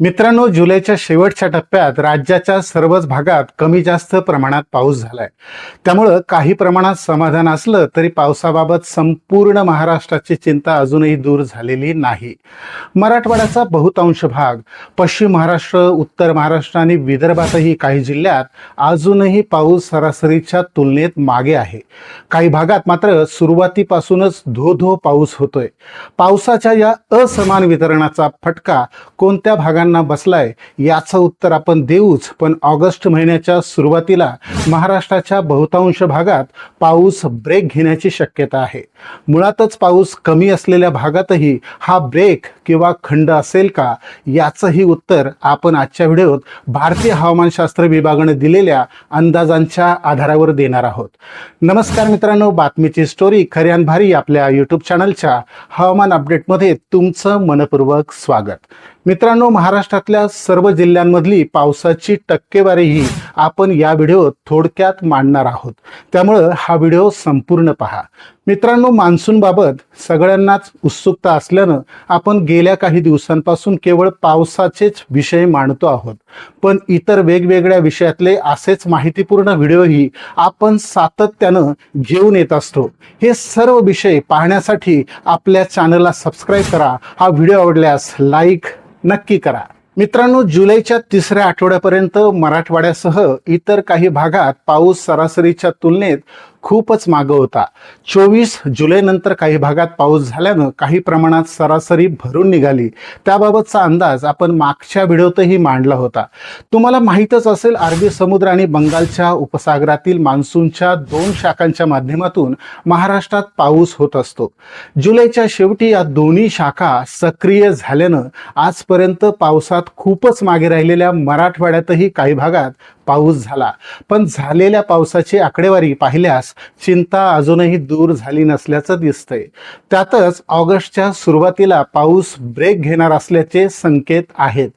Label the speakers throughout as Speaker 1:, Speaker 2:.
Speaker 1: मित्रांनो जुलैच्या शेवटच्या टप्प्यात राज्याच्या सर्वच भागात कमी जास्त प्रमाणात पाऊस झालाय. त्यामुळं काही प्रमाणात समाधान असलं तरी पावसाबाबत संपूर्ण महाराष्ट्राची चिंता अजूनही दूर झालेली नाही. मराठवाड्याचा बहुतांश भाग पश्चिम महाराष्ट्र उत्तर महाराष्ट्र आणि विदर्भातही काही जिल्ह्यात अजूनही पाऊस सरासरीच्या तुलनेत मागे आहे. काही भागात मात्र सुरुवातीपासूनच धो धो पाऊस होतोय. पावसाच्या या असमान वितरणाचा फटका कोणत्या भागात भागांना बसलाय याचं उत्तर आपण देऊच. पण ऑगस्ट महिन्याच्या सुरुवातीला महाराष्ट्राच्या बहुतांश भागात पाऊस ब्रेक घेण्याची शक्यता आहे. मुळातच पाऊस कमी असलेल्या भागातही हा ब्रेक किंवा खंड असेल का याचंही उत्तर आपण आजच्या व्हिडिओत भारतीय हवामानशास्त्र विभागाने दिलेल्या अंदाजांच्या आधारावर देणार आहोत. नमस्कार मित्रांनो बातमीची स्टोरी खऱ्यान भारी आपल्या यूट्यूब चॅनलच्या हवामान अपडेटमध्ये तुमचं मनपूर्वक स्वागत. मित्रांनो महाराष्ट्रातल्या सर्व जिल्ह्यांमधली पावसाची टक्केवारीही आपण या व्हिडिओत थोडक्यात मांडणार आहोत. त्यामुळं हा व्हिडिओ संपूर्ण पहा. मित्रांनो मान्सूनबाबत सगळ्यांनाच उत्सुकता असल्यानं आपण गेल्या काही दिवसांपासून केवळ पावसाचेच विषय मांडतो आहोत. पण इतर वेगवेगळ्या विषयातले असेच माहितीपूर्ण व्हिडिओही आपण सातत्यानं घेऊन येत असतो. हे सर्व विषय पाहण्यासाठी आपल्या चॅनलला सबस्क्राईब करा हा व्हिडिओ आवडल्यास लाईक नक्की करा. मित्रांनो जुलैच्या तिसऱ्या आठवड्यापर्यंत मराठवाड्यासह इतर काही भागात पाऊस सरासरीच्या तुलनेत खूपच मागं होता. चोवीस जुलैनंतर काही भागात पाऊस झाल्यानं काही प्रमाणात सरासरी भरून निघाली. त्याबाबतचा अंदाज आपण मागच्या व्हिडिओतही मांडला होता. तुम्हाला माहीतच असेल अरबी समुद्र आणि बंगालच्या उपसागरातील मान्सूनच्या दोन शाखांच्या माध्यमातून महाराष्ट्रात पाऊस होत असतो. जुलैच्या शेवटी या दोन्ही शाखा सक्रिय झाल्यानं आजपर्यंत पावसात खूपच मागे राहिलेल्या मराठवाड्यातही काही भागात पाऊस झाला. पण झालेल्या पावसाची आकडेवारी पाहिल्यास चिंता अजूनही दूर झाली नसल्याचं दिसतंय. त्यातच ऑगस्टच्या सुरुवातीला पाऊस ब्रेक घेणार असल्याचे संकेत आहेत.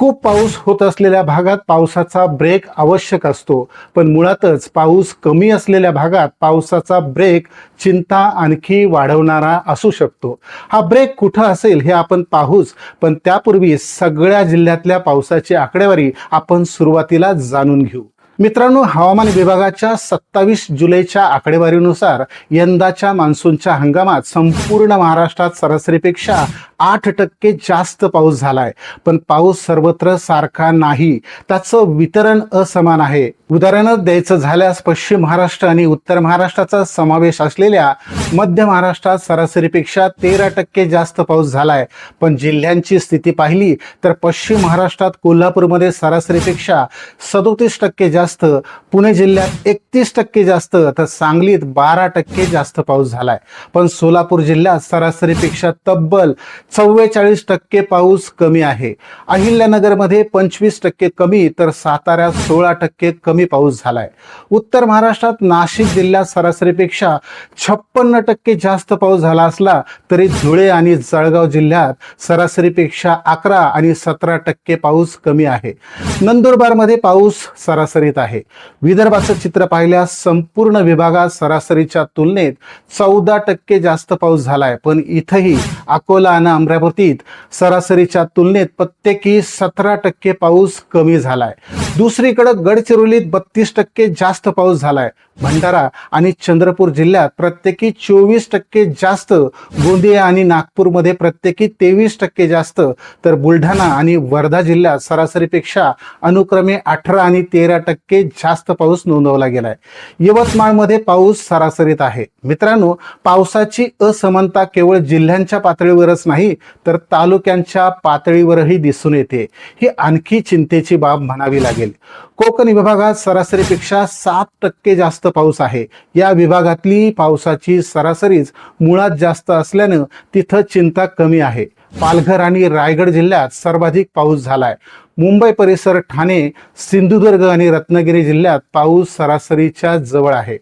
Speaker 1: खूप पाऊस होत असलेल्या भागात पावसाचा ब्रेक आवश्यक असतो. पण मुळातच पाऊस कमी असलेल्या भागात पावसाचा ब्रेक चिंता आणखी वाढवणारा असू शकतो. हा ब्रेक कुठं असेल हे आपण पाहूच पण त्यापूर्वी सगळ्या जिल्ह्यातल्या पावसाची आकडेवारी आपण सुरुवातीला जाणून घेऊ. मित्रांनो हवामान विभागाच्या सत्तावीस जुलैच्या आकडेवारीनुसार यंदाच्या मान्सूनच्या हंगामात संपूर्ण महाराष्ट्रात सरासरीपेक्षा आठ टक्के जास्त पाऊस झालाय. पण पाऊस सर्वत्र सारखा नाही. त्याचं वितरण असमान आहे. उदाहरण द्यायचं झाल्यास पश्चिम महाराष्ट्र आणि उत्तर महाराष्ट्राचा समावेश असलेल्या मध्य महाराष्ट्रात सरासरीपेक्षा तेरा टक्के जास्त पाऊस झालाय. पण जिल्ह्यांची स्थिती पाहिली तर पश्चिम महाराष्ट्रात कोल्हापूरमध्ये सरासरीपेक्षा सदोतीस टक्के जास्त पुणे जिल्ह्यात एकतीस टक्के जास्त तर सांगलीत बारा टक्के जास्त पाऊस झालाय. पण सोलापूर जिल्ह्यात सरासरीपेक्षा तब्बल चव्वेचाळीस टक्के पाऊस कमी आहे. अहिल्यानगरमध्ये पंचवीस टक्के कमी तर साताऱ्यात सोळा टक्के कमी पाऊस झालाय. उत्तर महाराष्ट्रात नाशिक जिल्ह्यात सरासरीपेक्षा छप्पन्न टक्के जास्त पाऊस झाला असला तरी धुळे आणि जळगाव जिल्ह्यात सरासरीपेक्षा अकरा आणि सतरा टक्के पाऊस कमी आहे. नंदुरबारमध्ये पाऊस सरासरीत आहे. विदर्भाचं चित्र पाहिल्यास संपूर्ण विभागात सरासरीच्या तुलनेत चौदा टक्के जास्त पाऊस झालाय. पण इथंही अकोला आणि अमरावतीत सरासरीच्या तुलनेत प्रत्येकी सतरा टक्के पाऊस कमी झालाय. दुसरीकडे गडचिरोलीत बत्तीस टक्के जास्त पाऊस झालाय. भंडारा आणि चंद्रपूर जिल्ह्यात प्रत्येकी चोवीस टक्के जास्त गोंदिया आणि नागपूरमध्ये प्रत्येकी तेवीस टक्के जास्त. तर बुलढाणा आणि वर्धा जिल्ह्यात सरासरीपेक्षा अनुक्रमे अठरा आणि तेरा टक्के जास्त पाऊस नोंदवला गेलाय. यवतमाळमध्ये पाऊस सरासरीत आहे. मित्रांनो पावसाची असमानता केवळ जिल्ह्यांच्या पातळीवरच नाही तर तालुक्यांच्या पातळीवरही दिसून येते. ही आणखी चिंतेची बाब म्हणावी लागेल. कोकण विभागात सरासरीपेक्षा सात टक्के जास्त पाऊस आहे. या विभागातली पावसाची सरासरीच मुळात जास्त असल्यानं तिथं चिंता कमी आहे. पालघर आणि रायगड जिल्ह्यात सर्वाधिक पाऊस झालाय. मुंबई परिसर ठाणे सिंधुदुर्ग आणि रत्नागिरी जिल्ह्यात पाऊस सरासरीच्या जवळ आहे.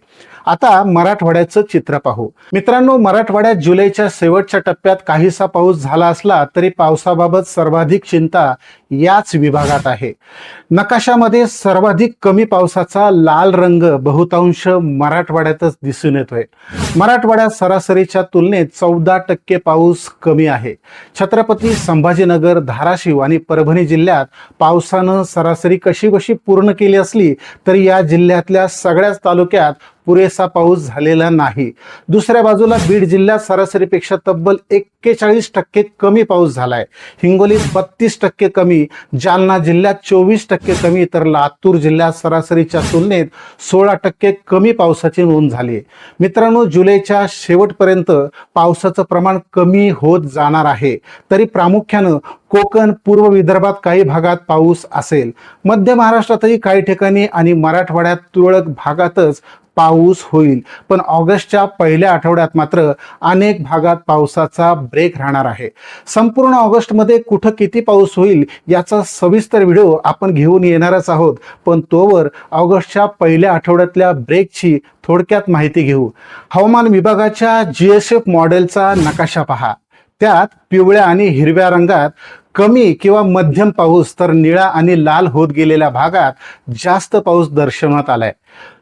Speaker 1: आता मराठवाड्याचं चित्र पाहू. मित्रांनो मराठवाड्यात जुलैच्या शेवटच्या टप्प्यात काहीसा पाऊस झाला असला तरी पावसाबाबत सर्वाधिक चिंता याच विभागात आहे. नकाशामध्ये सर्वाधिक कमी पावसाचा लाल रंग बहुतांश मराठवाड्यातच दिसून येतोय. मराठवाड्यात सरासरीच्या तुलनेत चौदा टक्के पाऊस कमी आहे. छत्रपती संभाजीनगर धाराशिव आणि परभणी जिल्ह्यात पावसानं सरासरी कशी बशी पूर्ण केली असली तरी या जिल्ह्यातल्या सगळ्याच तालुक्यात पुरेसा पाऊस झालेला नाही. दुसऱ्या बाजूला बीड जिल्ह्यात सरासरीपेक्षा तब्बल एक्केचाळीस टक्के कमी पाऊस झालाय. हिंगोलीत बत्तीस टक्के कमी जालना जिल्ह्यात चोवीस टक्के कमी तर लातूर जिल्ह्यात सरासरीच्या तुलनेत सोळा टक्के कमी पावसाची नोंद झाली आहे. मित्रांनो जुलैच्या शेवटपर्यंत पावसाचं प्रमाण कमी होत जाणार आहे. तरी प्रामुख्यानं कोकण पूर्व विदर्भात काही भागात पाऊस असेल. मध्य महाराष्ट्रातही काही ठिकाणी आणि मराठवाड्यात तुरळक भागातच पाऊस होईल. पण ऑगस्टच्या पहिल्या आठवड्यात मात्र अनेक भागात पावसाचा ब्रेक राहणार आहे. संपूर्ण ऑगस्टमध्ये कुठं किती पाऊस होईल याचा सविस्तर व्हिडिओ आपण घेऊन येणारच आहोत. पण तोवर ऑगस्टच्या पहिल्या आठवड्यातल्या ब्रेकची थोडक्यात माहिती घेऊ. हवामान विभागाच्या जी एस एफ मॉडेलचा नकाशा पहा. त्यात पिवळ्या आणि हिरव्या रंगात कमी किंवा मध्यम पाऊस तर निळा आणि लाल होत गेलेल्या भागात जास्त पाऊस दर्शवण्यात आलाय.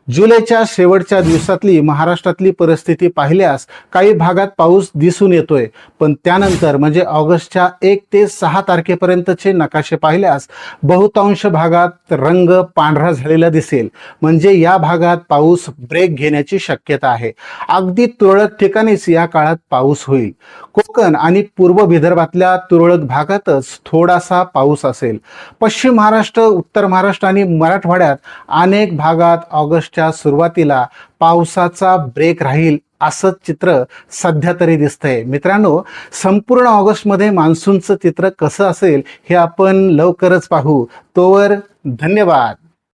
Speaker 1: जुलैच्या शेवटच्या दिवसातली महाराष्ट्रातली परिस्थिती पाहिल्यास काही भागात पाऊस दिसून येतोय. पण त्यानंतर म्हणजे ऑगस्टच्या एक ते सहा तारखेपर्यंतचे नकाशे पाहिल्यास बहुतांश भागात रंग पांढरा झालेला दिसेल. म्हणजे या भागात पाऊस ब्रेक घेण्याची शक्यता आहे. अगदी तुरळक ठिकाणीच या काळात पाऊस होईल. कोकण आणि पूर्व विदर्भातल्या तुरळक भागातच थोडासा पाऊस असेल. पश्चिम महाराष्ट्र उत्तर महाराष्ट्र आणि मराठवाड्यात अनेक भागात ऑगस्ट ऑगस्टच्या सुरुवातीला पावसाचा ब्रेक राहील असं चित्र सध्या तरी दिसतंय. मित्रांनो संपूर्ण ऑगस्टमध्ये मान्सूनचं चित्र कसं असेल हे आपण लवकरच पाहू. तोवर धन्यवाद.